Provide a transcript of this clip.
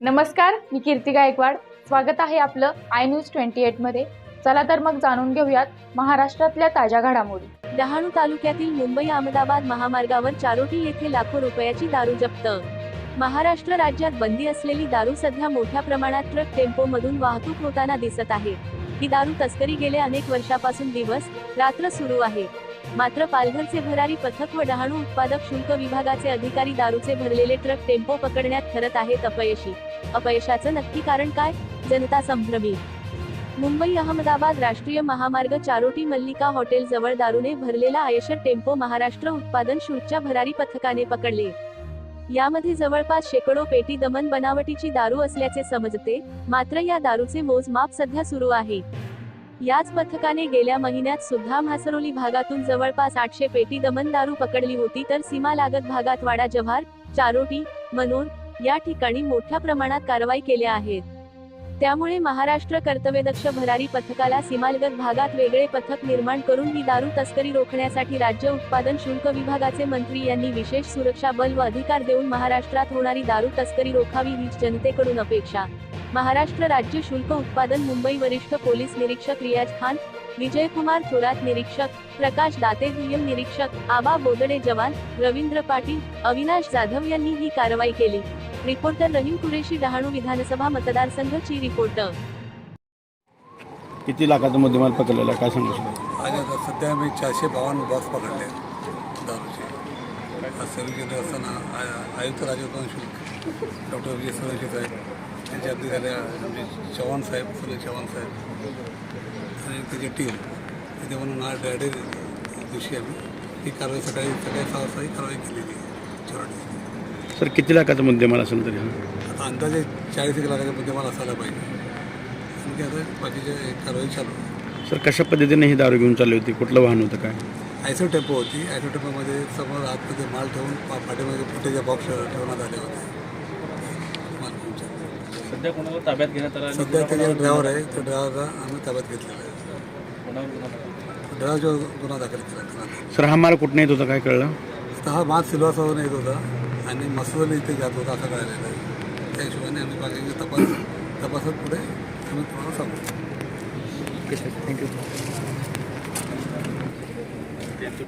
नमस्कार मी कीर्ती गायकवाड. स्वागत आहे आपलं आय न्यूज ट्वेंटी एटमध्ये चला तर मग जाणून घेऊयात महाराष्ट्रातल्या ताज्या घडामोडी. डहाणू तालुक्यातील मुंबई अहमदाबाद महामार्गावर चारोटी येथे लाखो रुपयाची दारू जप्त. महाराष्ट्र राज्यात बंदी असलेली दारू सध्या मोठ्या प्रमाणात ट्रक टेम्पो मधून वाहतूक होताना दिसत आहे. ही दारू तस्करी गेले अनेक वर्षापासून दिवस रात्र सुरू आहे. मात्र पालघरचे भरारी पथक व डहाणू उत्पादक शुल्क विभागाचे अधिकारी दारूचे भरलेले ट्रक टेम्पो पकडण्यात ठरत आहेत अपयशी. अपयशाचं नक्की कारण काय? जनता संभ्रमी मुंबई अहमदाबाद राष्ट्रीय महामार्ग चारोटी मल्लिका हॉटेल जवळ दारूने भरलेला आयशर टेम्पो महाराष्ट्र उत्पादन शुल्कच्या भरारी पथकाने पकडले. यामध्ये जवळपास शेकडो पेटी दमन बनावटीची दारू असल्याचे समजते मात्र या दारूचे मोजमाप सध्या सुरू आहे. याच पथकाने गेल्या महिन्यात सुद्धा म्हासरोली भागातून जवळपास आठशे पेटी दमन दारू पकडली होती तर सीमा लागत भागात वाडा जव्हार चारोटी मनोर या ठिकाणी मोठ्या प्रमाणात कारवाई केल्या आहेत. त्यामुळे महाराष्ट्र कर्तव्यदक्ष भरारी पथकाला सीमालगत भागात वेगळे पथक निर्माण करून ही दारू तस्करी रोखण्यासाठी राज्य उत्पादन शुल्क विभागाचे मंत्री यांनी विशेष सुरक्षा बल व अधिकार देऊन महाराष्ट्रात होणारी दारू तस्करी रोखावी हीच जनतेकडून अपेक्षा. महाराष्ट्र राज्य शुल्क उत्पादन मुंबई वरिष्ठ पोलीस निरीक्षक रियाज खान विजयकुमार थोरात निरीक्षक प्रकाश दाते दुय्यम निरीक्षक आबा बोदडे जवान रवींद्र पाटील अविनाश जाधव यांनी ही कारवाई केली. रिपोर्टर रहीम कुरेशी डहाणू विधानसभा मतदारसंघची रिपोर्टर किती लाखाचा मुद्देमाल पकडलेला? काय सांगू शकता? आणि आता सध्या मी चारशे बावन्न बॉक्स पकडले आहेत दारूचे. आज सर्व केले असताना आय- आयुक्त राजवर्धन शुल्क डॉक्टर विजय सरदेसाई साहेब त्यांच्या अगदी झाल्या आमचे चव्हाण साहेब सुनील चव्हाण साहेब. आणि त्याची टीम तिथे म्हणून आज डॅडे दिवशी आम्ही. ही कारवाई सकाळी सकाळी सहा वाजता ही कारवाई केलेली आहे. चोरटी सर किती लाखाचा मुद्देमाल असेल तरी? हा? आता अंदाजे चाळीस एक लाखाच्या मध्ये मला असायला पाहिजे. आणि ते आता बाकीचे कारवाई चालू आहे. सर कशा पद्धतीने ही दारू घेऊन चालली होती? कुठलं वाहन होतं काय? आयसो टेम्पो होती. आयसो टेम्पोमध्ये समोर आतमध्ये माल ठेवून पा- पाठीमध्ये फुटेच्या बॉक्स ठेवण्यात आले होते. सध्या कोणाला ताब्यात घेण्यात आलं आणि सध्या ड्रायव्हर आहे त्या ड्रायव्हरला आम्ही ताब्यात घेतलेला आहे. कोणावर गुन्हा दाखल? ड्रायव्हरचा गुन्हा दाखल केला. सर हा माल कुठं येत होता काय कळलं? आता हा माल सिल्वासावरून येत होता आणि मसवली इथे जात होता असं कळलेलं आहे. त्या हिशोबाने आम्ही बाकी तपास तपासात पुढे आम्ही तुम्हाला सांगू. थँक्यू